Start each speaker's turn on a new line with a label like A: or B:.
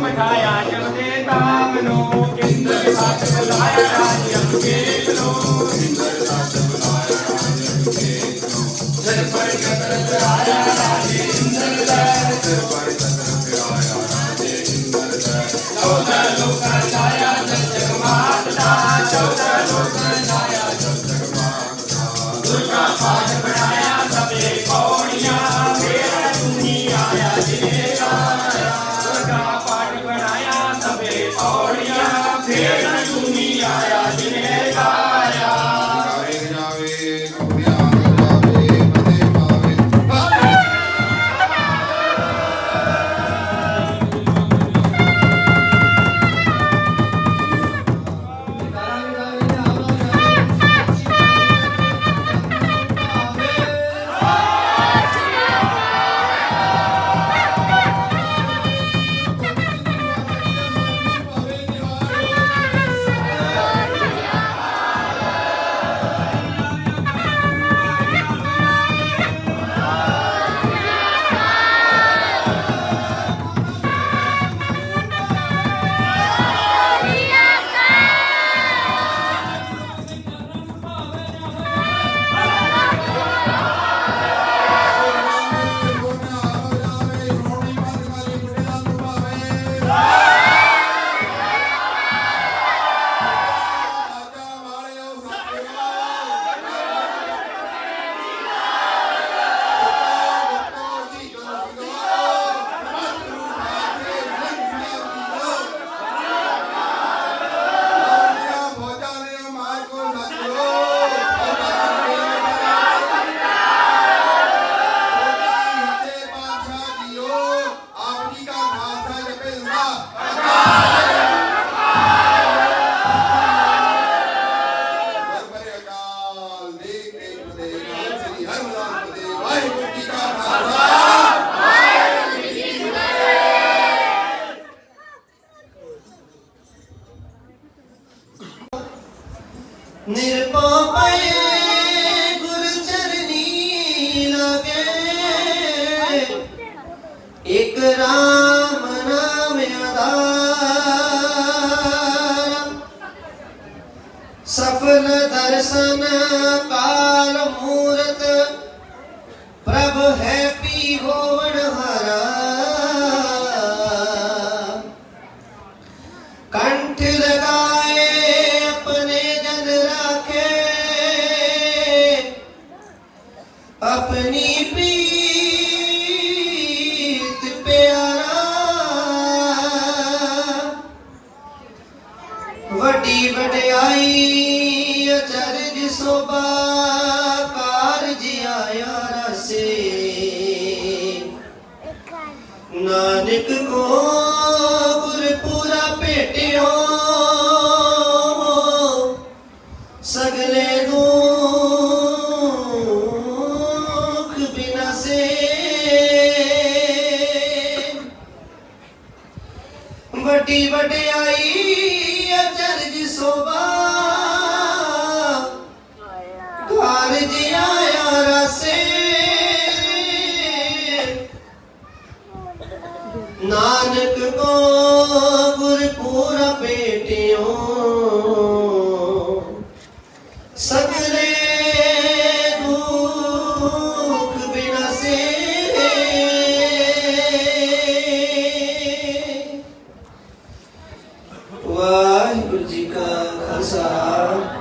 A: ਬਿਠਾਇਆ ਜਮਦੇ ਤਾਪ ਨੂੰ ਕਿੰਦਰ ਸੱਚ ਬੁਲਾਇਆ ਜਮਕੇ ਨੂੰ ਕਿੰਦਰ ਸੱਚ ਬੁਲਾਇਆ ਜਮਕੇ ਨੂੰ ਸਿਰ ਪਰ ਕਤਰ ਪਿਆਇਆ ਰਾਜੇ ਇੰਦਰ ਦਾ ਸਿਰ ਪਰ ਕਤਰ ਪਿਆਇਆ ਰਾਜੇ ਇੰਦਰ ਦਾ ਲੋਕਾਂ ਲੋਕਾਂ
B: ਦਾ Tukar Pahim Raya Tabi Kho
C: ਨਿਰਭਉ ਪਏ ਗੁਰ ਚਰਨੀ ਲਗੇ। ਇਕ ਰਾਮ ਨਾਮ ਆਧਾਰ। ਸਫਲ ਦਰਸ਼ਨ ਕਾਲ ਮੂਰਤ। ਪ੍ਰਭ ਹੈ ਪੀ ਹੋਵਣ ਆਪਣੀ ਪੀਤ ਪਿਆਰਾ ਵੱਡੀ ਵਡਿਆਈ ਅਚਰਜ ਸੋਭਾ ਕਾਰਜ ਆਇਆ ਰਸੇ। ਨਾਨਕ ਕੋ ਵਡਿਆਈ ਅਚਰਜ ਸੋਭਾ। ਕਾਰਜ ਆਇਆ ਰਸੇ। ਨਾਨਕ ਕੋ ਗੁਰਪੂਰਾ ਭੇਟਿਓ ਜੀ ਕਾ ਖਾਲਸਾ।